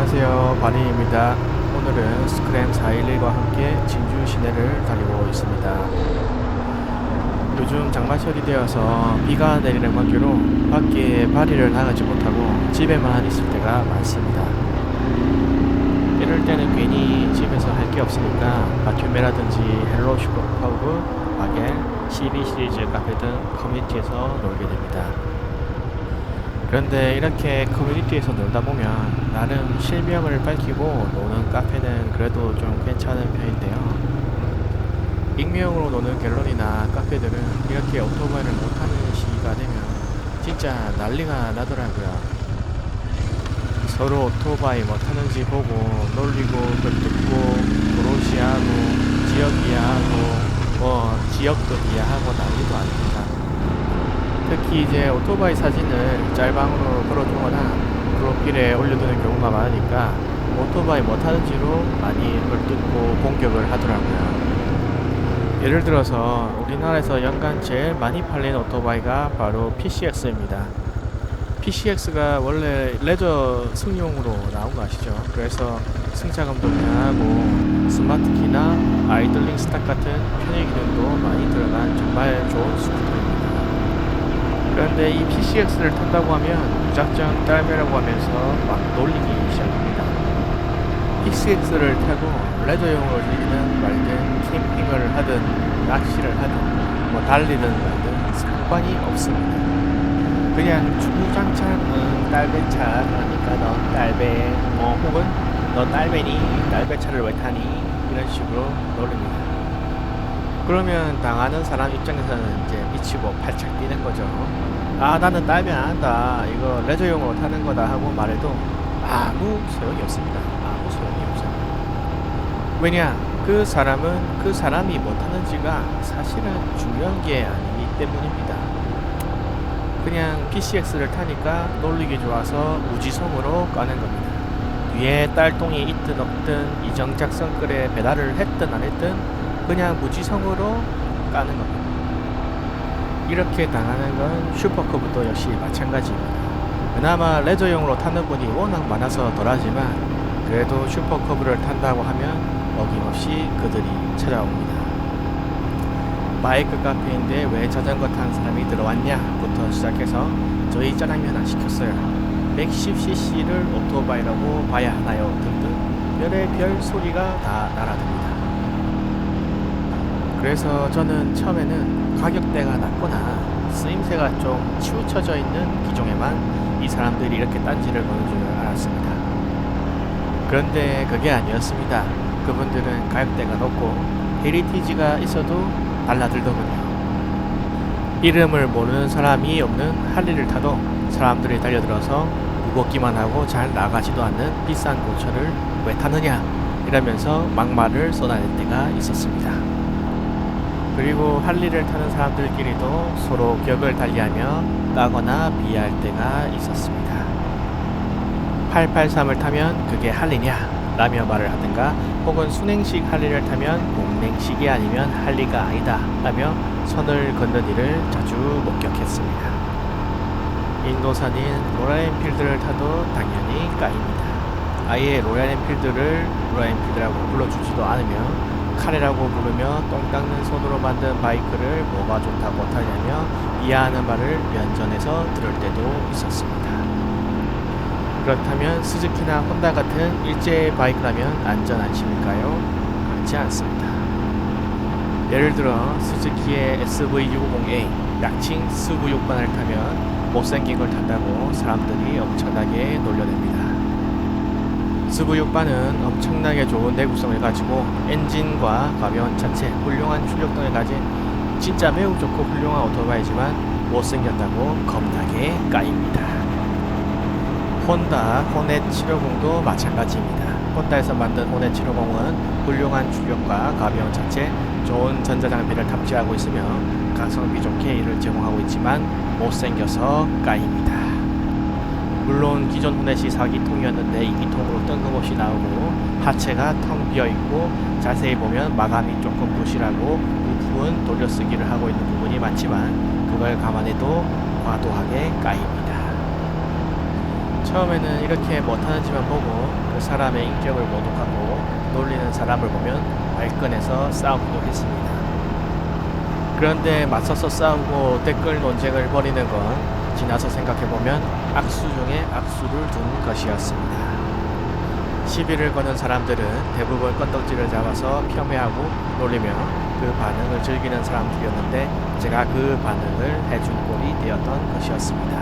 안녕하세요. 바니입니다. 오늘은 스크램 411과 함께 진주 시내를 달리고 있습니다. 요즘 장마철이 되어서 비가 내리는 관계로 밖에 발휘를 나가지 못하고 집에만 있을 때가 많습니다. 이럴 때는 괜히 집에서 할 게 없으니까 바큐메라든지 헬로 슈퍼파우브, 마겔, CB 시리즈 카페 등 커뮤니티에서 놀게 됩니다. 그런데 이렇게 커뮤니티에서 놀다 보면 나름 실명을 밝히고 노는 카페는 그래도 좀 괜찮은 편인데요. 익명으로 노는 갤러리나 카페들은 이렇게 오토바이를 못하는 시기가 되면 진짜 난리가 나더라고요. 서로 오토바이 못하는지 보고 놀리고 글 듣고 도로시하고 지역 이야하고 뭐 지역도 이야하고 난리도 아닙니다. 특히 이제 오토바이 사진을 짤방으로 걸어두거나 프로필에 올려두는 경우가 많으니까 오토바이 못하는지로 많이 걸뜯고 공격을 하더라고요. 예를 들어서 우리나라에서 연간 제일 많이 팔리는 오토바이가 바로 PCX입니다. PCX가 원래 레저 승용으로 나온 거 아시죠? 그래서 승차감도 편하고 스마트키나 아이들링 스탁 같은 편의 기능도 많이 들어간 정말 좋은 스쿠터입니다. 그런데 이 PCX를 탄다고 하면 무작정 딸매라고 하면서 막 놀리기 시작합니다. PCX를 타고 레저용으로 즐기든 말든 캠핑을 하든 낚시를 하든 뭐 달리든 말든 상관이 없습니다. 그냥 주구장창 응, 딸배차 그러니까 넌 딸배 뭐 혹은 너 딸배니 딸배차를 왜 타니 이런 식으로 놀립니다. 그러면 당하는 사람 입장에서는 이제 미치고 발짝 뛰는 거죠. 아 나는 딸배 안 한다. 이거 레저용으로 타는 거다 하고 말해도 아무 소용이 없습니다. 아무 소용이 없어요. 왜냐 그 사람은 그 사람이 못하는지가 사실은 중요한 게 아니기 때문입니다. 그냥 PCX를 타니까 놀리기 좋아서 무지성으로 까는 겁니다. 뒤에 딸똥이 있든 없든 이정작성 글에 배달을 했든 안 했든 그냥 무지성으로 까는 겁니다. 이렇게 당하는 건 슈퍼커브도 역시 마찬가지입니다. 그나마 레저용으로 타는 분이 워낙 많아서 덜하지만 그래도 슈퍼커브를 탄다고 하면 어김없이 그들이 찾아옵니다. 바이크 카페인데 왜 자전거 탄 사람이 들어왔냐부터 시작해서 저희 짜장면 안 시켰어요. 110cc를 오토바이라고 봐야 하나요? 등등 별의 별 소리가 다 날아듭니다. 그래서 저는 처음에는 가격대가 낮거나 쓰임새가 좀 치우쳐져 있는 기종에만 이 사람들이 이렇게 딴지를 거는 줄 알았습니다. 그런데 그게 아니었습니다. 그분들은 가격대가 높고 헤리티지가 있어도 달라들더군요. 이름을 모르는 사람이 없는 할리를 타도 사람들이 달려들어서 무겁기만 하고 잘 나가지도 않는 비싼 고철을 왜 타느냐 이러면서 막말을 쏟아낼 때가 있었습니다. 그리고 할리를 타는 사람들끼리도 서로 격을 달리하며 까거나 비할 때가 있었습니다. 883을 타면 그게 할리냐 라며 말을 하든가 혹은 순행식 할리를 타면 공랭식이 아니면 할리가 아니다 라며 선을 긋는 일을 자주 목격했습니다. 인도산인 로얄엔필드를 타도 당연히 까입니다. 아예 로얄엔필드를 로얄엔필드라고 불러주지도 않으며 카레라고 부르며 똥 닦는 손으로 만든 바이크를 뭐가 좋다고 타냐며 이해하는 말을 면전에서 들을 때도 있었습니다. 그렇다면 스즈키나 혼다 같은 일제 바이크라면 안전 안심일까요? 그렇지 않습니다. 예를 들어 스즈키의 SV650A 약칭 스브 6반을 타면 못생긴 걸 탄다고 사람들이 엄청나게 놀려댑니다. 스브 6반은 엄청나게 좋은 내구성을 가지고 엔진과 가벼운 차체, 훌륭한 출력등을 가진 진짜 매우 좋고 훌륭한 오토바이지만 못생겼다고 겁나게 까입니다. 혼다 호넷 750도 마찬가지입니다. 혼다에서 만든 호넷 750은 훌륭한 출력과 가벼운 차체, 좋은 전자장비를 탑재하고 있으며 가성비 좋게 이를 제공하고 있지만 못생겨서 까입니다. 물론 기존 호넷이 4기통이었는데 2기통으로 뜬금없이 나오고 하체가 텅 비어있고 자세히 보면 마감이 조금 부실하고 부품은 돌려쓰기를 하고 있는 부분이 많지만 그걸 감안해도 과도하게 까입니다. 처음에는 이렇게 못하는지만 보고 그 사람의 인격을 모독하고 놀리는 사람을 보면 발끈해서 싸우기도 했습니다. 그런데 맞서서 싸우고 댓글 논쟁을 벌이는 건 지나서 생각해보면 악수 중에 악수를 둔 것이었습니다. 시비를 거는 사람들은 대부분 건덕지를 잡아서 폄훼하고 놀리며 그 반응을 즐기는 사람들이었는데 제가 그 반응을 해준 꼴이 되었던 것이었습니다.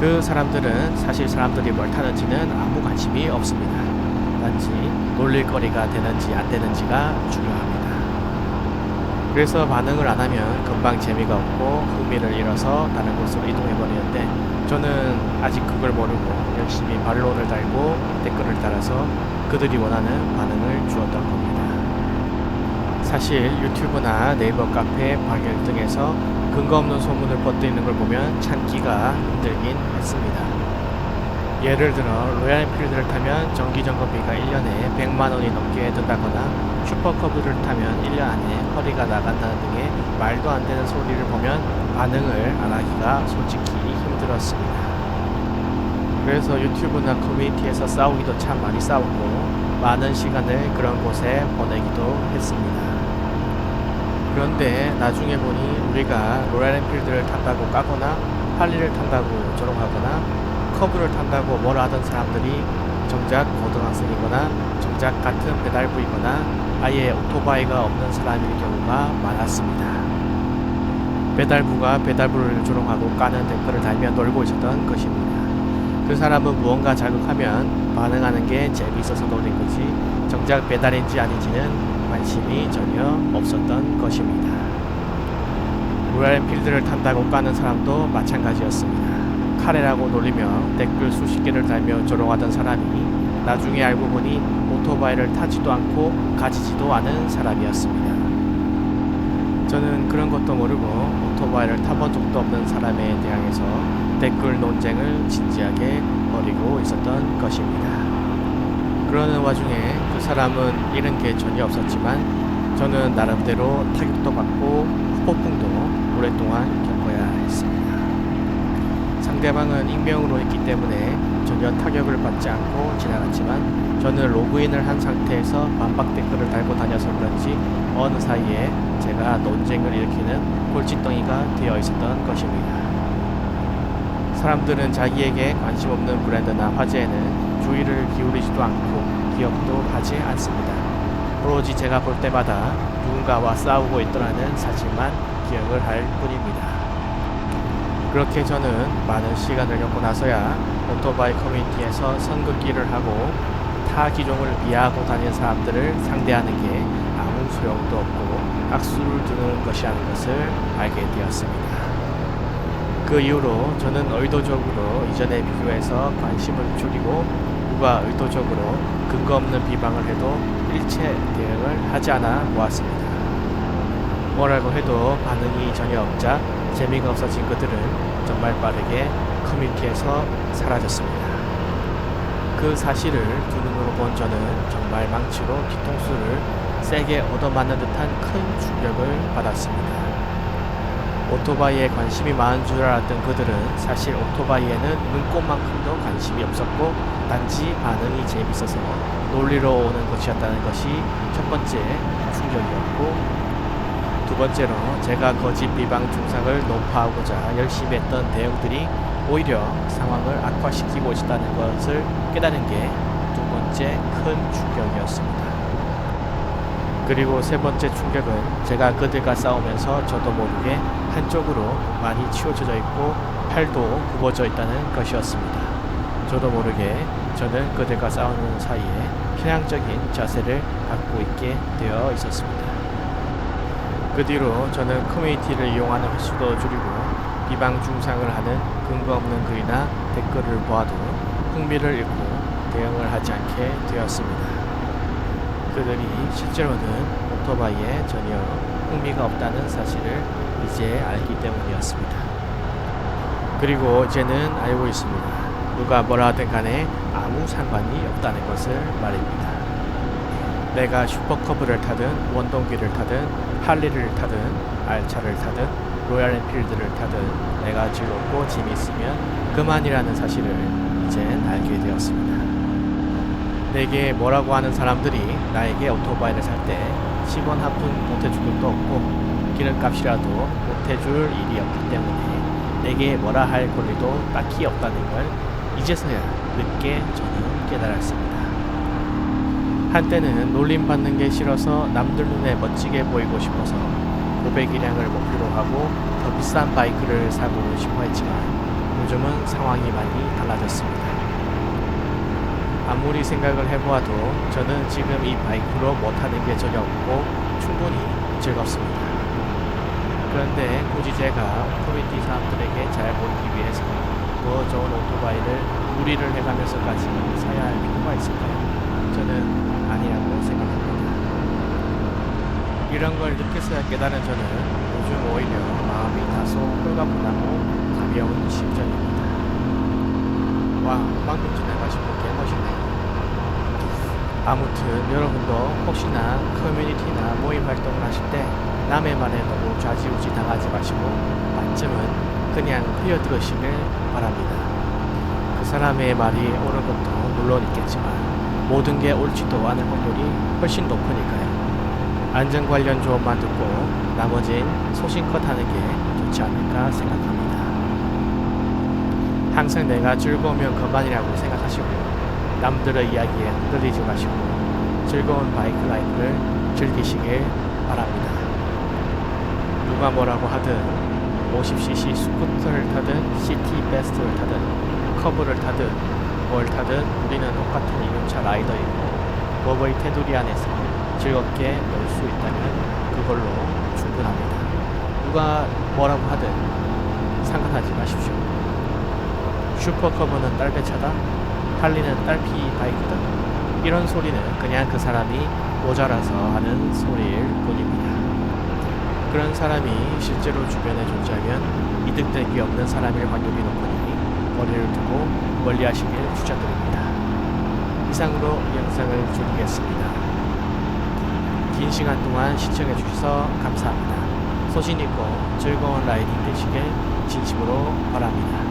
그 사람들은 사실 사람들이 뭘 타는지는 아무 관심이 없습니다. 단지 놀릴 거리가 되는지 안 되는지가 중요합니다. 그래서 반응을 안 하면 금방 재미가 없고 흥미를 잃어서 다른 곳으로 이동해 버리는데 저는 아직 그걸 모르고 열심히 반론을 달고 댓글을 달아서 그들이 원하는 반응을 주었던 겁니다. 사실 유튜브나 네이버 카페 방열 등에서 근거 없는 소문을 뻗드리는 걸 보면 참기가 힘들긴 했습니다. 예를 들어 로얄필드를 타면 정기 점검비가 1년에 100만 원이 넘게 든다거나 슈퍼커브를 타면 1년 안에 허리가 나간다는 등의 말도 안 되는 소리를 보면 반응을 안 하기가 솔직히 힘들었습니다. 그래서 유튜브나 커뮤니티에서 싸우기도 참 많이 싸웠고 많은 시간을 그런 곳에 보내기도 했습니다. 그런데 나중에 보니 우리가 로얄엔필드를 탄다고 까거나 할리를 탄다고 조롱하거나 커브를 탄다고 뭐라 하던 사람들이 정작 고등학생이거나 정작 같은 배달부이거나 아예 오토바이가 없는 사람일 경우가 많았습니다. 배달부가 배달부를 조롱하고 까는 댓글을 달며 놀고 있었던 것입니다. 그 사람은 무언가 자극하면 반응하는 게 재미있어서 놀린 거지 정작 배달인지 아닌지는 관심이 전혀 없었던 것입니다. 로얄필드를 탄다고 까는 사람도 마찬가지였습니다. 카레라고 놀리며 댓글 수십 개를 달며 조롱하던 사람이 나중에 알고 보니 오토바이를 타지도 않고 가지지도 않은 사람이었습니다. 저는 그런 것도 모르고 오토바이를 타본 적도 없는 사람에 대항해서 댓글 논쟁을 진지하게 벌이고 있었던 것입니다. 그러는 와중에 그 사람은 잃은 게 전혀 없었지만 저는 나름대로 타격도 받고 후폭풍도 오랫동안 겪어야 했습니다. 상대방은 익명으로 했기 때문에 전혀 타격을 받지 않고 지나갔지만 저는 로그인을 한 상태에서 반박 댓글을 달고 다녀서 그런지 어느 사이에 제가 논쟁을 일으키는 골칫덩이가 되어 있었던 것입니다. 사람들은 자기에게 관심 없는 브랜드나 화제에는 주의를 기울이지도 않고 기억도 하지 않습니다. 오로지 제가 볼 때마다 누군가와 싸우고 있더라는 사실만 기억을 할 뿐입니다. 그렇게 저는 많은 시간을 겪고 나서야 오토바이 커뮤니티에서 선긋기를 하고 타 기종을 비하하고 다니는 사람들을 상대하는 게 아무 소용도 없고 악수를 두는 것이라는 것을 알게 되었습니다. 그 이후로 저는 의도적으로 이전에 비교해서 관심을 줄이고 누가 의도적으로 근거 없는 비방을 해도 일체 대응을 하지 않아 보았습니다. 뭐라고 해도 반응이 전혀 없자 재미가 없어진 그들은 정말 빠르게 커뮤니티에서 사라졌습니다. 그 사실을 두 눈으로 본 저는 정말 망치로 뒤통수를 세게 얻어맞는 듯한 큰 충격을 받았습니다. 오토바이에 관심이 많은 줄 알았던 그들은 사실 오토바이에는 눈꽃만큼도 관심이 없었고 단지 반응이 재밌어서 놀리러 오는 것이었다는 것이 첫 번째 충격이었고 두 번째로 제가 거짓 비방 중상을 높아하고자 열심히 했던 대응들이 오히려 상황을 악화시키고 있다는 것을 깨달은 게 두 번째 큰 충격이었습니다. 그리고 세 번째 충격은 제가 그들과 싸우면서 저도 모르게 한쪽으로 많이 치우쳐져 있고 팔도 굽어져 있다는 것이었습니다. 저도 모르게 저는 그들과 싸우는 사이에 편향적인 자세를 갖고 있게 되어 있었습니다. 그 뒤로 저는 커뮤니티를 이용하는 횟수도 줄이고 비방 중상을 하는 근거 없는 글이나 댓글을 보아도 흥미를 잃고 대응을 하지 않게 되었습니다. 그들이 실제로는 오토바이에 전혀 흥미가 없다는 사실을 이제 알기 때문이었습니다. 그리고 이제는 알고 있습니다. 누가 뭐라 하든 간에 아무 상관이 없다는 것을 말입니다. 내가 슈퍼커브를 타든 원동기를 타든 할리를 타든 알차를 타든 로얄 엔필드를 타든 내가 즐겁고 재미있으면 그만이라는 사실을 이젠 알게 되었습니다. 내게 뭐라고 하는 사람들이 나에게 오토바이를 살 때 10원 한푼 보태줄 것도 없고 기름값이라도 보태줄 일이 없기 때문에 내게 뭐라 할 권리도 딱히 없다는 걸 이제서야 늦게 저는 깨달았습니다. 한때는 놀림받는 게 싫어서 남들 눈에 멋지게 보이고 싶어서 500일량을 목표로 하고 더 비싼 바이크를 사고 싶어 했지만 요즘은 상황이 많이 달라졌습니다. 아무리 생각을 해보아도 저는 지금 이 바이크로 못하는 게 전혀 없고 충분히 즐겁습니다. 그런데 굳이 제가 커뮤니티 사람들에게 잘 보이기 위해서 더 좋은 오토바이를 무리를 해가면서까지 사야 할 필요가 있을까요? 저는 아니라고 생각합니다. 이런 걸 늦게서야 깨달은 저는 요즘 오히려 마음이 다소 홀가분하고 가벼운 심정입니다. 와, 방금 지나가신 분 개멋있네요. 아무튼 여러분도 혹시나 커뮤니티나 모임 활동을 하실 때 남의 말에 너무 좌지우지 당하지 마시고 만점은 그냥 흘려들으시길 바랍니다. 그 사람의 말이 옳은 것도 물론 있겠지만 모든 게 옳지도 않을 확률이 훨씬 높으니까요. 안전 관련 조언만 듣고 나머진 소신껏 하는 게 좋지 않을까 생각합니다. 항상 내가 즐거우면 그만이라고 생각하시고 남들의 이야기에 흔들리지 마시고 즐거운 바이크 라이프를 즐기시길 바랍니다. 누가 뭐라고 하든 50cc 스쿠터를 타든 시티 베스트를 타든 커브를 타든 뭘 타든 우리는 똑같은 이륜차 라이더이고 법의 테두리 안에서 즐겁게 놀 수 있다면 그걸로 충분합니다. 누가 뭐라고 하든 상관하지 마십시오. 슈퍼커브는 딸배차다, 할리는 딸피 바이크다. 이런 소리는 그냥 그 사람이 모자라서 하는 소리일 뿐입니다. 그런 사람이 실제로 주변에 존재하면 이득될 게 없는 사람일 확률이 높으니 거리를 두고 멀리 하시길 추천드립니다. 이상으로 이 영상을 줄이겠습니다. 긴 시간 동안 시청해 주셔서 감사합니다. 소신 있고 즐거운 라이딩 되시길 진심으로 바랍니다.